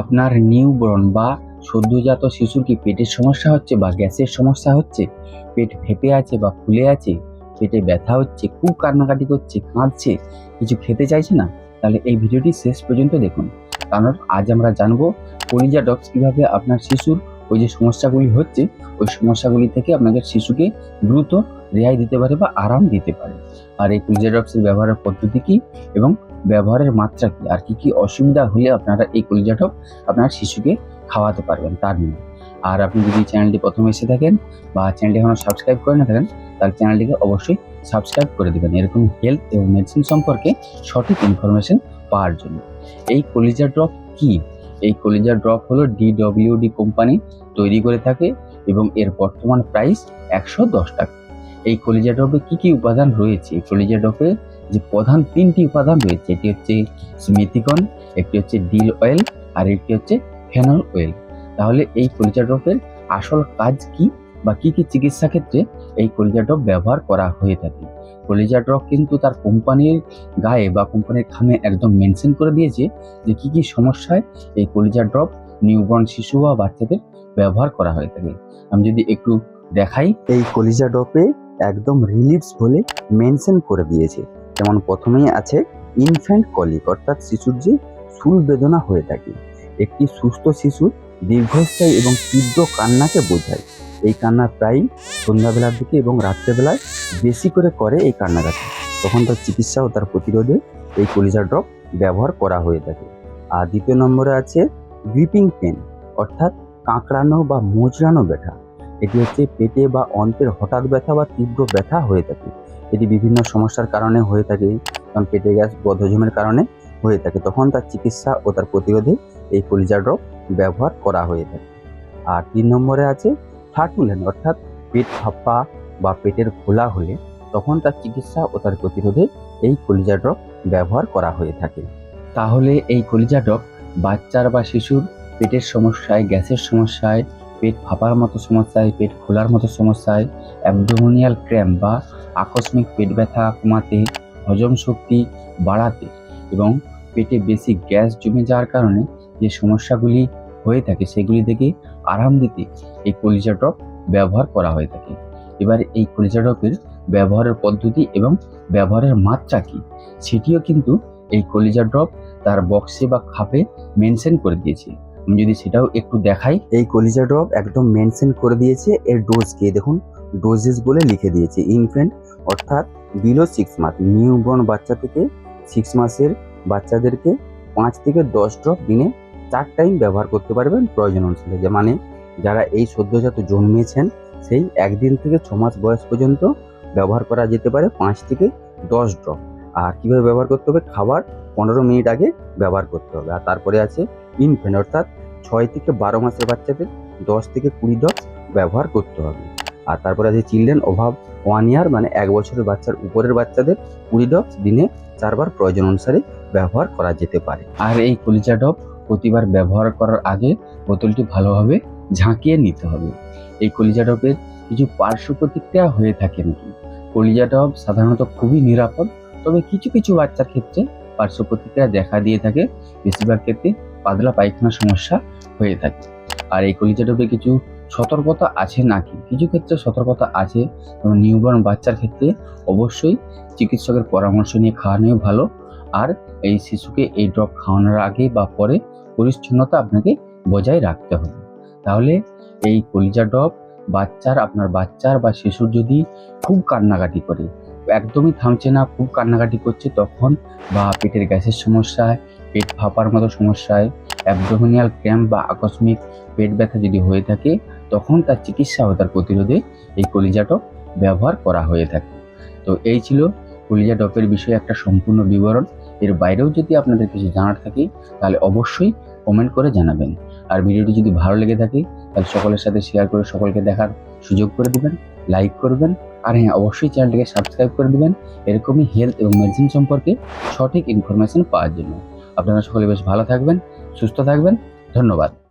আপনার নিউবর্ন বা সদ্যজাত শিশুর কি পেটের সমস্যা হচ্ছে বা গ্যাসের সমস্যা হচ্ছে? পেট ফেপে আছে বা ফুলে আছে? পেটে ব্যথা হচ্ছে, খুব কান্নাকাটি করছে, কাঁদছে, কিছু খেতে চাইছে না? তাহলে এই ভিডিওটি শেষ পর্যন্ত দেখুন। কারণ আজ আমরা জানব কলিজা ডক্স কীভাবে আপনার শিশুর ওই যে সমস্যাগুলি হচ্ছে, ওই সমস্যাগুলি থেকে আপনাদের শিশুকে দ্রুত রেহাই দিতে পারে বা আরাম দিতে পারে। আর এই কলিজা ডক্সের ব্যবহারের পদ্ধতি কী এবং ব্যবহারের মাত্রা কি? আর কি কি অসুবিধা হলে আপনারা এই কলিজা ডক আপনার শিশুকে খাওয়াতে পারবেন তার নিয়ে আর আপনি যদি চ্যানেলটি প্রথমে এসে থাকেন বা চ্যানেলটি এখনও সাবস্ক্রাইব করে না থাকেন, তাহলে চ্যানেলটিকে অবশ্যই সাবস্ক্রাইব করে দেবেন। এরকম হেলথ এবং মেডিসিন সম্পর্কে সঠিক ইনফরমেশন পাওয়ার জন্য। এই কলিজা ড্রপ কি? এই কলিজা ড্রপ হলো ডিডব্লিউডি কোম্পানি তৈরি করে থাকে এবং এর বর্তমান প্রাইস একশো দশ টাকা। এই কলিজা ড্রপে কি কি উপাদান রয়েছে? এই কলিজা ড্রপে যে প্রধান তিনটি উপাদান রয়েছে, এটি হচ্ছে স্মৃতিকন একটি হচ্ছে ডিল অয়েল, আর একটি হচ্ছে ফেনল অয়েল। তাহলে এই কলিজা ড্রপের আসল কাজ কি বা কি কি চিকিৎসা ক্ষেত্রে এই কলিজা ড্রপ ব্যবহার করা হয়ে থাকে? কলিজা ড্রপ কিন্তু তার কোম্পানির গায়ে বা কোম্পানির খামে একদম মেনশন করে দিয়েছে যে কি কি সমস্যায় এই কলিজা ড্রপ নিউবর্ন শিশু বা বাচ্চাদের ব্যবহার করা হয়ে থাকে। আমি যদি একটু দেখাই, এই কলিজা ডপে একদম রিলিফস বলে মেনশন করে দিয়েছে। যেমন প্রথমেই আছে ইনফ্যান্ট কলিক অর্থাৎ শিশুর যে সুল বেদনা হয়ে থাকে। একটি সুস্থ শিশু দীর্ঘস্থায়ী এবং তীব্র কান্নাকে বোঝায়। এই কান্না প্রায় সন্ধ্যাবেলার দিকে এবং রাত্রেবেলায় বেশি করে করে এই কান্নাকাটি। তখন তার চিকিৎসা ও তার প্রতিরোধে এই কলিজা ড্রপ ব্যবহার করা হয়ে থাকে। আর দ্বিতীয় নম্বরে আছে গ্রিপিং পেন অর্থাৎ কাঁকড়ানো বা মোচড়ানো ব্যথা। এটি হচ্ছে পেটে বা অন্ত্রের হঠাৎ ব্যথা বা তীব্র ব্যথা হয়ে থাকে। এটি বিভিন্ন সমস্যার কারণে হয়ে থাকে কারণ পেটে গ্যাস, বদহজমের কারণে হয়ে থাকে। তখন তার চিকিৎসা ও তার প্রতিরোধে এই কলিজা ড্রপ ব্যবহার করা হয়ে থাকে। আর তিন নম্বরে আছে থার্টুলেন অর্থাৎ পেট ফাঁপা বা পেটের ফোলা হলে তখন তার চিকিৎসা ও তার প্রতিরোধে এই কলিজা ড্রপ ব্যবহার করা হয়ে থাকে। তাহলে এই কলিজা ড্রপ বাচ্চার বা শিশুর পেটের সমস্যায়, গ্যাসের সমস্যায় পেট ফাঁপার মতো সমস্যায়, পেট ফোলার মতো সমস্যায় অ্যাবডোমিনিয়াল ক্র্যাম্প বা আকস্মিক পেট ব্যথা কমাতে হজম শক্তি বাড়াতে এবং পেটে বেশি গ্যাস জমে যাওয়ার কারণে যে সমস্যাগুলি হয়ে থাকে সেগুলি থেকে আরাম দিতে এই কলিজা ড্রপ ব্যবহার করা হয়ে থাকে। এবার এই কলিজা ড্রপের ব্যবহারের পদ্ধতি এবং ব্যবহারের মাত্রা কী? সেটিও কিন্তু এই কলিজা ড্রপ তার বক্সে বা খাপে মেনশন করে দিয়েছে। যদি সেটাও একটু দেখাই। এই কলিজা ড্রপ একদম মেনশন করে দিয়েছে, এর ডোজ কে? দেখুন, ডোজেস বলে লিখে দিয়েছে, ইনফ্যান্ট, অর্থাৎ বিলো সিক্স মাস নিউবর্ন বাচ্চা থেকে সিক্স মাসের বাচ্চাদেরকে পাঁচ থেকে দশ ড্রপ দিনে চার টাইম ব্যবহার করতে পারবেন প্রয়োজন অনুসারে। যে মানে যারা এই সদ্যজাত জন্মেছেন, সেই একদিন থেকে ছ মাস বয়স পর্যন্ত ব্যবহার করা যেতে পারে পাঁচ থেকে দশ ড্রপ। আর কীভাবে ব্যবহার করতে হবে? খাবার পনেরো মিনিট আগে ব্যবহার করতে হবে। আর তারপরে আছে ইনফ্যান্ট অর্থাৎ ছয় থেকে বারো মাসের বাচ্চাদের দশ থেকে কুড়ি ড্রপ ব্যবহার করতে হবে। আর তারপরে আছে চিলড্রেন অভাব, ওয়ান ইয়ার মানে এক বছরের বাচ্চার উপরের বাচ্চাদের কুড়ি ড্রপ দিনে চারবার প্রয়োজন অনুসারে ব্যবহার করা যেতে পারে। আর এই কলিজা ড্রপ প্রতিবার ব্যবহার করার আগে বোতলটি ভালোভাবে ঝাঁকিয়ে নিতে হবে। এই কলিজা ড্রপের কিছু পার্শ্ব প্রতিক্রিয়া হয়ে থাকে নাকি? কলিজা ড্রপ সাধারণত খুবই নিরাপদ, তবে কিছু কিছু বাচ্চার ক্ষেত্রে পার্শ্ব প্রতিক্রিয়া দেখা দিয়ে থাকে। বেশিরভাগ ক্ষেত্রে পাতলা পায়খানা সমস্যা হয়ে থাকে। আর এই কলিজা ড্রপে কিছু সতর্কতা আছে নাকি? কিছু ক্ষেত্রে সতর্কতা আছে যেমন নিউবর্ন বাচ্চার ক্ষেত্রে অবশ্যই চিকিৎসকের পরামর্শ নিয়ে খাওয়ানোই ভালো। আর এই শিশুকে এই ড্রপ খাওয়ানোর আগে বা পরে পরিচ্ছন্নতা আপনাকে বজায় রাখতে হবে। তাহলে এই কলিজা ড্রপ বাচ্চার, আপনার বাচ্চার বা শিশুর যদি খুব কান্নাকাটি করে, একদমই থামছে না, খুব কান্নাকাটি করছে, তখন বা পেটের গ্যাসের সমস্যায় পেট ফাঁপার মতো সমস্যায় অ্যাবডোমিনিয়াল ক্র্যাম্প বা আকস্মিক পেট ব্যথা যদি হয়ে থাকে, তখন তার চিকিৎসা ও তার প্রতিরোধে এই কলিজা ড্রপ ব্যবহার করা হয়ে থাকে। তো এই ছিল কলিজা ড্রপের বিষয়ে একটা সম্পূর্ণ বিবরণ। এর বাইরেও যদি আপনাদের কিছু জানার থাকে, তাহলে অবশ্যই কমেন্ট করে জানাবেন। আর ভিডিওটি যদি ভালো লেগে থাকে, তাহলে সকলের সাথে শেয়ার করে সকলকে দেখার সুযোগ করে দেবেন লাইক করবেন, আর হ্যাঁ অবশ্যই চ্যানেলটিকে সাবস্ক্রাইব করে দেবেন। এরকমই হেলথ এবং মেডিসিন সম্পর্কে সঠিক ইনফরমেশন পাওয়ার জন্য। আপনারা সকলে বেশ ভালো থাকবেন সুস্থ থাকবেন ধন্যবাদ।